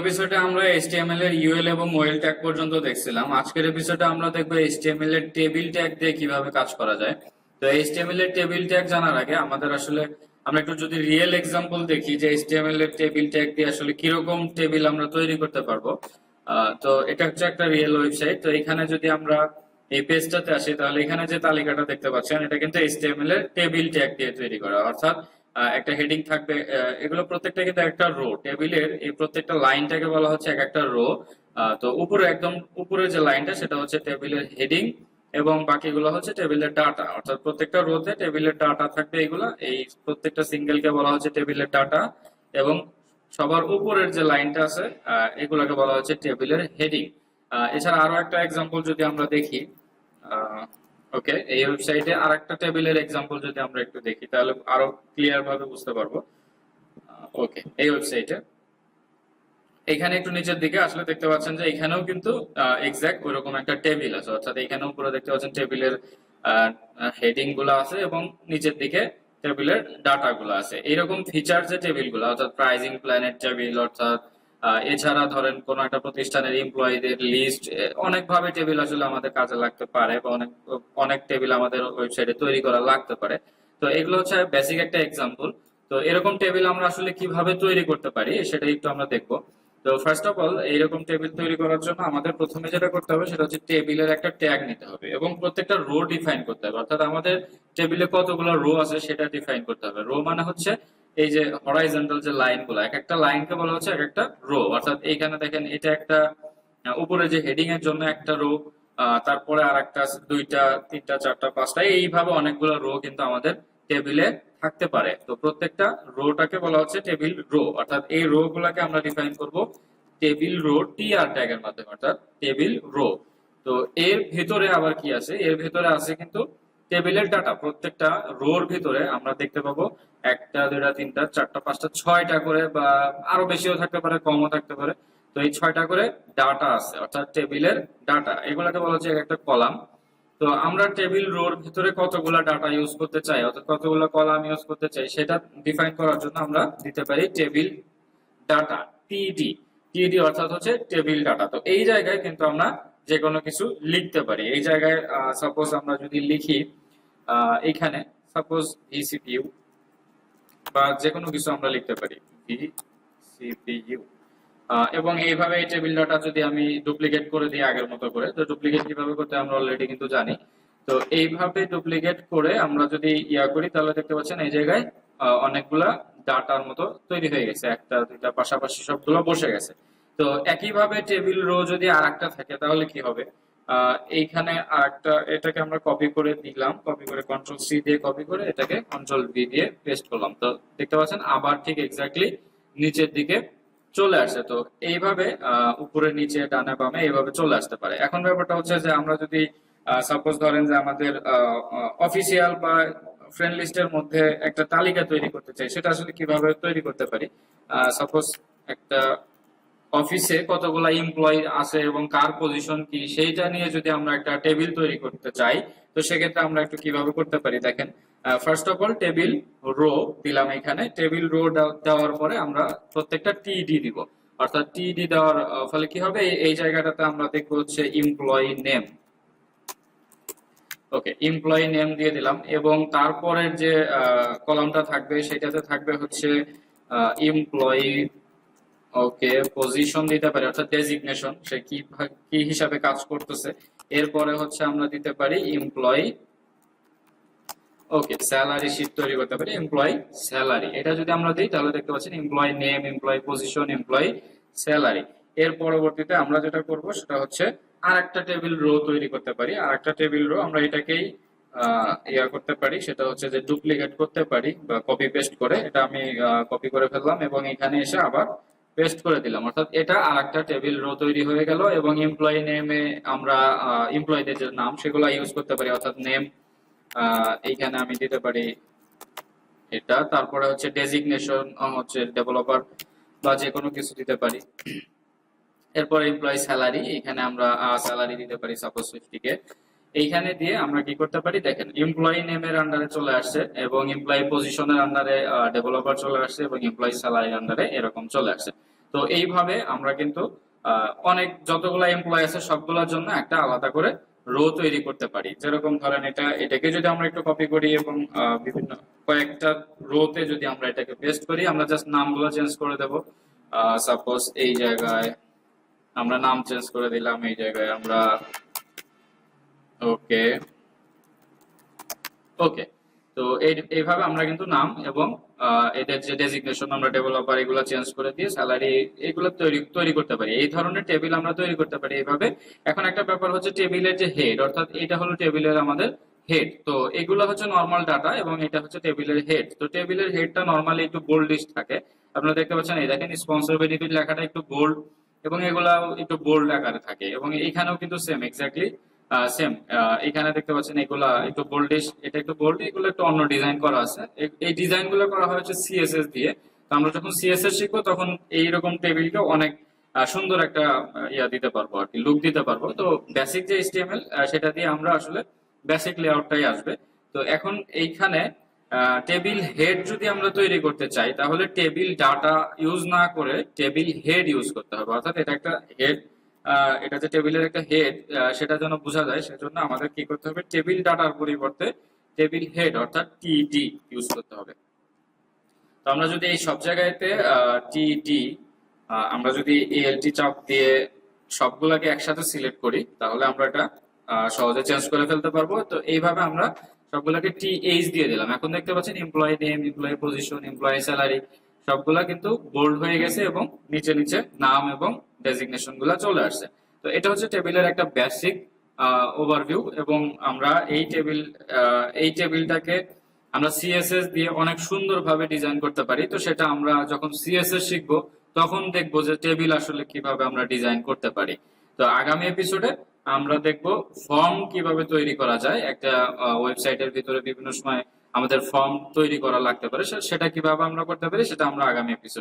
এপিসোডে আমরা HTML এর ইউএল এবং ওয়েল ট্যাগ পর্যন্ত দেখছিলাম। আজকের এপিসোডে আমরা দেখব HTML এর টেবিল ট্যাগ দিয়ে কীভাবে কাজ করা যায়। তো HTML এর টেবিল ট্যাগ জানার আগে আমাদের আসলে, আমরা একটু যদি রিয়েল এক্সাম্পল দেখি যে HTML এর টেবিল ট্যাগ দিয়ে আসলে কীরকম টেবিল আমরা তৈরি করতে পারব। তো এটা হচ্ছে একটা রিয়েল ওয়েবসাইট তো এখানে যদি আমরা এই পেজটাতে আসি, তাহলে এখানে যে তালিকাটা দেখতে পাচ্ছেন, এটা কিন্তু HTML এর টেবিল ট্যাগ দিয়ে তৈরি করা। অর্থাৎ একটা হেডিং থাকবে এগুলো প্রত্যেকটা কিন্তু একটা রো টেবিলের এই প্রত্যেকটা লাইনটাকে বলা হচ্ছে এক একটা রো তো উপরে, একদম উপরে যে লাইনটা, সেটা হচ্ছে টেবিলের হেডিং এবং বাকিগুলো হচ্ছে টেবিলের ডাটা অর্থাৎ প্রত্যেকটা রোতে টেবিলের ডাটা থাকবে এগুলো। এই প্রত্যেকটা সিঙ্গেলকে বলা হচ্ছে টেবিলের ডাটা এবং সবার উপরের যে লাইনটা আছে এগুলোকে বলা হচ্ছে টেবিলের হেডিং এছাড়া আরও একটা এক্সাম্পল যদি আমরা দেখি ওকে এই ওয়েবসাইটে আর একটা টেবিলের এক্সাম্পল যদি আমরা একটু দেখি, তাহলে আরও ক্লিয়ার ভাবে বুঝতে পারব। ওকে এই ওয়েবসাইটে এখানে একটু নিচের দিকে আসলে দেখতে পাচ্ছেন যে এখানেও কিন্তু এক্সাক্ট ওইরকম একটা টেবিল আছে। অর্থাৎ এখানেও পুরো দেখতে পাচ্ছেন টেবিলের হেডিংগুলো আছে এবং নিচের দিকে টেবিলের ডাটা গুলো আছে। এইরকম ফিচার যে টেবিলগুলো অর্থাৎ প্রাইজিং প্ল্যানেট টেবিল অর্থাৎ এছাড়া ধরেন কোন একটা প্রতিষ্ঠানের এমপ্লয়ীদের লিস্ট অনেকভাবে টেবিল আসলে আমাদের কাজে লাগতে পারে বা অনেক অনেক টেবিল আমাদের ওয়েবসাইটে তৈরি করা লাগতে পারে। তো এগুলো হচ্ছে বেসিক একটা এক্সাম্পল তো এরকম টেবিল আমরা আসলে কীভাবে তৈরি করতে পারি সেটা একটু আমরা দেখব। তো ফার্স্ট অফ অল এইরকম টেবিল তৈরি করার জন্য আমাদের প্রথমে যেটা করতে হবে সেটা হচ্ছে টেবিলের একটা ট্যাগ নিতে হবে এবং প্রত্যেকটা রো ডিফাইন করতে হবে। অর্থাৎ আমাদের টেবিলে কতগুলো রো আছে সেটা ডিফাইন করতে হবে। রো মানে হচ্ছে এই যে হরাইজন্টাল যে লাইনগুলো, এক একটা লাইনকে বলা হচ্ছে এক একটা রো অর্থাৎ এইখানে দেখেন, এটা একটা উপরে যে হেডিং এর জন্য একটা রো তারপরে আর একটা দুইটা, তিনটা, চারটা, পাঁচটা, এইভাবে অনেকগুলো রো কিন্তু আমাদের টেবিলে থাকতে পারে। তো প্রত্যেকটা রোটাকে বলা হচ্ছে টেবিল রো অর্থাৎ এই রো গুলাকে আমরা ডিফাইন করব টেবিল রো টিআর ট্যাগের মাধ্যমে, অর্থাৎ টেবিল রো তো এর ভেতরে আবার কি আছে? এর ভেতরে আছে কিন্তু টেবিলের ডাটা প্রত্যেকটা রোর ভিতরে আমরা দেখতে পাবো একটা, দুইটা, তিনটা, চারটা, পাঁচটা, ছয়টা করে বা আরও বেশিও থাকতে পারে, কমও থাকতে পারে। তো এই ছয়টা করে ডাটা আছে, অর্থাৎ টেবিলের ডাটা। এগুলাকে বলা হচ্ছে একটা কলাম। তো আমরা টেবিল রোর ভিতরে কতগুলা ডাটা ইউজ করতে চাই, অর্থাৎ কতগুলো কলাম ইউজ করতে চাই, সেটা ডিফাইন করার জন্য আমরা দিতে পারি টেবিল ডাটা টিডি টিডি অর্থাৎ হচ্ছে টেবিল ডাটা। তো এই জায়গায় কিন্তু আমরা যে কোনো কিছু লিখতে পারি। এই জায়গায় সাপোজ আমরা যদি লিখি এইখানে সাপোজ ভিসিপিইউ বা যে কোনো কিছু আমরা লিখতে পারি ভিসিপিইউ এবং এইভাবে এই টেবিল ডাটা যদি আমি ডুপ্লিকেট করে দিই আগের মতো করে, তো ডুপ্লিকেট কীভাবে করতে আমরা অলরেডি কিন্তু জানি। তো এইভাবে ডুপ্লিকেট করে আমরা যদি ইয়া করি, তাহলে দেখতে পাচ্ছেন এই জায়গায় অনেকগুলা ডাটার মতো তৈরি হয়ে গেছে। একটা, দুইটা, পাশাপাশি সবগুলো বসে গেছে। তো একইভাবে টেবিল রো যদি আর একটা থাকে, তাহলে কি হবে? এইখানে আর একটা এটাকে আমরা কপি করে দিলাম কপি করে কন্ট্রোল সি দিয়ে কপি করে এটাকে কন্ট্রোল ভি দিয়ে পেস্ট করলাম। তো দেখতে পাচ্ছেন, আবার ঠিক এক্স্যাক্টলি নিচের দিকে চলে আসে। তো এইভাবে উপরে, নিচে, ডানে, বামে এইভাবে চলে আসতে পারে। এখন ব্যাপারটা হচ্ছে যে আমরা যদি সাপোজ ধরেন যে আমাদের অফিসিয়াল বা ফ্রেন্ড লিস্টের মধ্যে একটা তালিকা তৈরি করতে চাই, সেটা আসলে কীভাবে তৈরি করতে পারি? সাপোজ একটা অফিসে কতগুলা এমপ্লয়ি আছে এবং কার পজিশন কি, সেইটা নিয়ে যদি আমরা একটা টেবিল তৈরি করতে চাই, তো সেক্ষেত্রে আমরা একটু কীভাবে করতে পারি? দেখেন first of all table row দিলাম এখানে। টেবিল রো দেওয়ার পরে আমরা প্রত্যেকটা টিডি দিব। অর্থাৎ টিডি দেওয়ার ফলে কি হবে? এই- জায়গাটাতে আমরা দেখব হচ্ছে employee name okay employee name দিয়ে দিলাম এবং তারপরের যে কলামটা থাকবে, সেটাতে থাকবে হচ্ছে এমপ্লয়ি ওকে পজিশন দিতে পারি, অর্থাৎ ডেজিগনেশন সে কি কি হিসাবে কাজ করতেছে। এরপরে হচ্ছে আমরা দিতে পারি এমপ্লয়ি ওকে স্যালারি শিট তৈরি করতে পারি এমপ্লয়ি স্যালারি এটা যদি আমরা দিই, তাহলে দেখতে পাচ্ছেন employee name employee position employee salary এর পরবর্তীতে আমরা যেটা করব, সেটা হচ্ছে আর একটা টেবিল রো তৈরি করতে পারি। আর একটা টেবিল রো আমরা এটাকেই ইয়া করতে পারি, সেটা হচ্ছে যে ডুপ্লিকেট করতে পারি বা কপি পেস্ট করে। এটা আমি কপি করে ফেললাম এবং এখানে এসে আবার পেস্ট করে দিলাম। অর্থাৎ এটা আর একটা টেবিল রো তৈরি হয়ে গেল এবং এমপ্লয়ি নেমে আমরা এমপ্লয়ীদের যে নাম সেগুলো ইউজ করতে পারি। অর্থাৎ নেম এইখানে আমি দিতে পারি এটা। তারপরে হচ্ছে ডেজিগনেশন হচ্ছে ডেভেলপার বা যে কোনো কিছু দিতে পারি। এরপর এমপ্লয়ি স্যালারি এখানে আমরা স্যালারি দিতে পারি সাপোজ ফিফটি কে এইখানে দিয়ে আমরা কি করতে পারি? দেখেন এমপ্লয়ি নেমের আন্ডারে চলে আসছে এবং এমপ্লয়ি পজিশনের আন্ডারে ডেভেলপার চলে আসছে এবং এমপ্লয়ি স্যালারির আন্ডারে এরকম চলে আসছে। তো এইভাবে আমরা কিন্তু অনেক যতগুলো এমপ্লয় আছে সবগুলোর জন্য একটা আলাদা করে রো তৈরি করতে পারি। যেরকম ধরেন এটা, এটাকে যদি আমরা একটু কপি করি এবং বিভিন্ন কয়েকটা রোতে যদি আমরা এটাকে পেস্ট করি, আমরা জাস্ট নামগুলো চেঞ্জ করে দেব। সাপোজ এই জায়গায় আমরা নাম চেঞ্জ করে দিলাম, এই জায়গায় আমরা ওকে ওকে তো এইভাবে আমরা কিন্তু নাম এবং এদের যে ডেজিগনেশন আমরা ডেভেলপার এগুলো চেঞ্জ করে দিয়ে স্যালারি এগুলো তৈরি তৈরি করতে পারি। এই ধরনের টেবিল আমরা তৈরি করতে পারি এইভাবে। এখন একটা ব্যাপার হচ্ছে টেবিলের যে হেড অর্থাৎ এটা হলো টেবিলের আমাদের হেড তো এগুলো হচ্ছে নর্মাল ডাটা এবং এটা হচ্ছে টেবিলের হেড তো টেবিলের হেডটা নর্মালি একটু বোল্ডিশ থাকে। আপনারা দেখতে পাচ্ছেন, এই দেখেন স্পন্সর বেনিফিট লেখাটা একটু বোল্ড এবং এগুলা একটু বোল্ড আকারে থাকে এবং এইখানেও কিন্তু সেম এক্স্যাক্টলি সেম এখানে দেখতে পাচ্ছেন এগুলা একটু বোল্ডিশ এটা একটু বোল্ড এগুলো একটু অন্য ডিজাইন করা আছে। এই ডিজাইনগুলো করা হয়েছে সিএসএস দিয়ে। তো আমরা যখন সিএসএস শিখব, তখন এইরকম টেবিলকে অনেক সুন্দর একটা ইয়া দিতে পারব আর কি লুক দিতে পারব। তো বেসিক যে এইচটিএমএল সেটা দিয়ে আমরা আসলে বেসিক লেআউটটাই আসবে। তো এখন এইখানে টেবিল হেড যদি আমরা তৈরি করতে চাই, তাহলে টেবিল ডাটা ইউজ না করে টেবিল হেড ইউজ করতে হবে। অর্থাৎ এটা একটা হেড এটা যে টেবিলের একটা হেড সেটা যেন বোঝা যায়, সেজন্য আমাদের কি করতে হবে? টেবিল ডাটার পরিবর্তে টেবিল হেড অর্থাৎ টিডি ইউজ করতে হবে। তো আমরা যদি এই সব জায়গাতে টিডি আমরা যদি এএলটি চাপ দিয়ে সবগুলাকে একসাথে সিলেক্ট করি, তাহলে আমরা এটা সহজে চেঞ্জ করে ফেলতে পারব। তো এইভাবে আমরা সবগুলাকে টি এইচ দিয়ে দিলাম। এখন দেখতে পাচ্ছেন employee name employee position employee salary সবগুলা কিন্তু বোল্ড হয়ে গেছে এবং নিচে নিচে নাম এবং ডেজিগনেশনগুলা চলে আসছে। তো এটা হচ্ছে টেবিলের একটা বেসিক ওভারভিউ এবং আমরা এই টেবিল এই টেবিলটাকে আমরা সিএসএস দিয়ে অনেক সুন্দরভাবে ডিজাইন করতে পারি। তো সেটা আমরা যখন সিএসএস শিখব, তখন দেখব যে টেবিল আসলে কীভাবে আমরা ডিজাইন করতে পারি। তো আগামী এপিসোডে আমরা দেখব ফর্ম কীভাবে তৈরি করা যায়। একটা ওয়েবসাইটের ভিতরে বিভিন্ন সময় আমাদের ফর্ম তৈরি করা লাগতে পারে। সেটা কীভাবে আমরা করতে পারি, সেটা আমরা আগামী এপিসোডে